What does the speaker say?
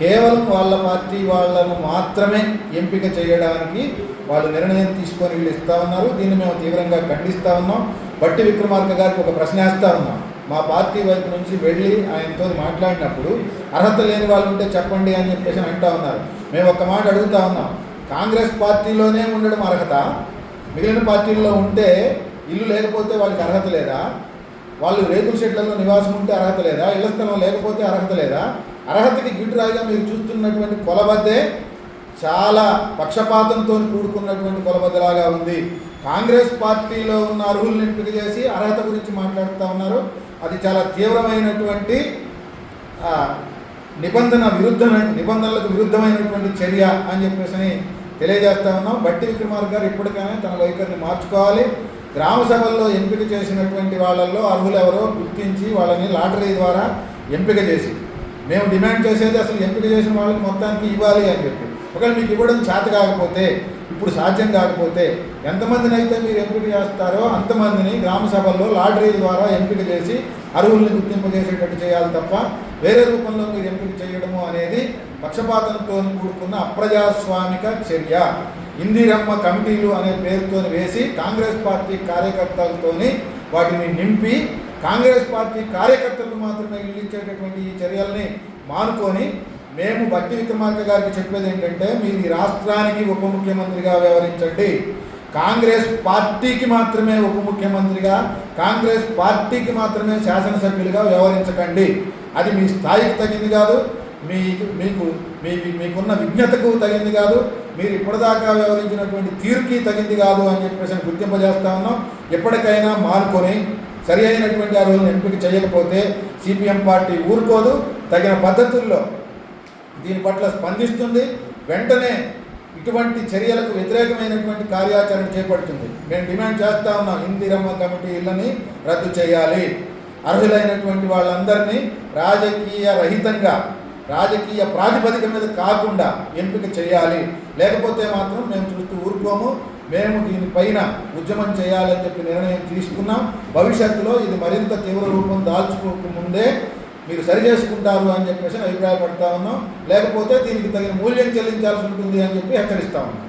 కేవలం వాళ్ళ పార్టీ వాళ్ళను మాత్రమే ఎంపిక చేయడానికి వాళ్ళు నిర్ణయం తీసుకొని వీళ్ళు ఇస్తా ఉన్నారు. దీన్ని మేము తీవ్రంగా ఖండిస్తా ఉన్నాం. బట్టి విక్రమార్క గారికి ఒక ప్రశ్న వేస్తూ ఉన్నాం. మా పార్టీ వైపు నుంచి వెళ్ళి ఆయనతో మాట్లాడినప్పుడు అర్హత లేని వాళ్ళు ఉంటే చెప్పండి అని చెప్పేసి అంటా ఉన్నారు. మేము ఒక మాట అడుగుతా ఉన్నాం. కాంగ్రెస్ పార్టీలోనే ఉండడం అర్హత? మిగిలిన పార్టీల్లో ఉంటే ఇల్లు లేకపోతే వాళ్ళకి అర్హత లేదా? వాళ్ళు రేకుల షెడ్లలో నివాసం ఉంటే అర్హత లేదా? ఇళ్ళ స్థలం లేకపోతే అర్హత లేదా? అర్హతకి గిట్టురాయిగా మీరు చూస్తున్నటువంటి కొలబద్దే చాలా పక్షపాతంతో కూడుకున్నటువంటి కొలబద్దలాగా ఉంది. కాంగ్రెస్ పార్టీలో ఉన్న అర్హులను ఎంపిక చేసి అర్హత గురించి మాట్లాడుతూ ఉన్నారు. అది చాలా తీవ్రమైనటువంటి నిబంధన విరుద్ధ నిబంధనలకు విరుద్ధమైనటువంటి చర్య అని చెప్పేసి తెలియజేస్తా ఉన్నాం. బట్టి విక్రమార్క గారు ఇప్పటికైనా తన వైఖరిని మార్చుకోవాలి. గ్రామ సభల్లో ఎంపిక చేసినటువంటి వాళ్ళల్లో అర్హులెవరో గుర్తించి వాళ్ళని లాటరీ ద్వారా ఎంపిక చేసి మేము డిమాండ్ చేసేది అసలు ఎంపిక చేసిన వాళ్ళకి మొత్తానికి ఇవ్వాలి అని చెప్పి. ఒకవేళ మీకు ఇవ్వడం చేత కాకపోతే ఇప్పుడు సాధ్యం కాకపోతే ఎంతమందిని అయితే మీరు ఎంపిక చేస్తారో అంతమందిని గ్రామ సభల్లో లాటరీ ద్వారా ఎంపిక చేసి అర్హుల్ని గుర్తింపజేసేటట్టు చేయాలి తప్ప వేరే రూపంలో మీరు ఎంపిక చేయడము అనేది పక్షపాతంతో కూడుకున్న అప్రజాస్వామిక చర్య. ఇందిరమ్మ కమిటీలు అనే పేరుతో వేసి కాంగ్రెస్ పార్టీ కార్యకర్తలతోని వాటిని నింపి కాంగ్రెస్ పార్టీ కార్యకర్తలకు మాత్రమే ఇల్లించేటటువంటి ఈ చర్యల్ని మానుకొని మేము భక్తి విక్రమార్క గారికి చెప్పేది ఏంటంటే మీరు ఈ రాష్ట్రానికి ఉప ముఖ్యమంత్రిగా వ్యవహరించండి. కాంగ్రెస్ పార్టీకి మాత్రమే ఉప ముఖ్యమంత్రిగా కాంగ్రెస్ పార్టీకి మాత్రమే శాసనసభ్యులుగా వ్యవహరించకండి. అది మీ స్థాయికి తగింది కాదు మీ మీకు మీ మీకున్న విజ్ఞతకు తగింది కాదు మీరు ఇప్పటిదాకా వ్యవహరించినటువంటి తీరుకి తగింది కాదు అని చెప్పేసి గుర్తింపజేస్తా ఉన్నాం. ఎప్పటికైనా మానుకొని సరి అయినటువంటి అర్హులను ఎంపిక చేయకపోతే సిపిఎం పార్టీ ఊరుకోదు. తగిన పద్ధతుల్లో దీని పట్ల స్పందిస్తుంది. వెంటనే ఇటువంటి చర్యలకు వ్యతిరేకమైనటువంటి కార్యాచరణ చేపడుతుంది. మేము డిమాండ్ చేస్తా ఉన్నాం. ఇందిరమ్మ కమిటీ ఇళ్ళని రద్దు చేయాలి. అర్హులైనటువంటి వాళ్ళందరినీ రాజకీయ రహితంగా రాజకీయ ప్రాతిపదిక మీద కాకుండా ఎంపిక చేయాలి. లేకపోతే మాత్రం మేము చూస్తూ ఊరుకోము. మేము దీనిపైన ఉద్యమం చేయాలని చెప్పి నిర్ణయం తీసుకున్నాం. భవిష్యత్తులో ఇది మరింత తీవ్ర రూపం దాల్చుకోక ముందే మీరు సరి చేసుకుంటారు అని చెప్పేసి అభిప్రాయపడతా ఉన్నాం. లేకపోతే దీనికి తగిన మూల్యం చెల్లించాల్సి ఉంటుంది అని చెప్పి హెచ్చరిస్తా ఉన్నాం.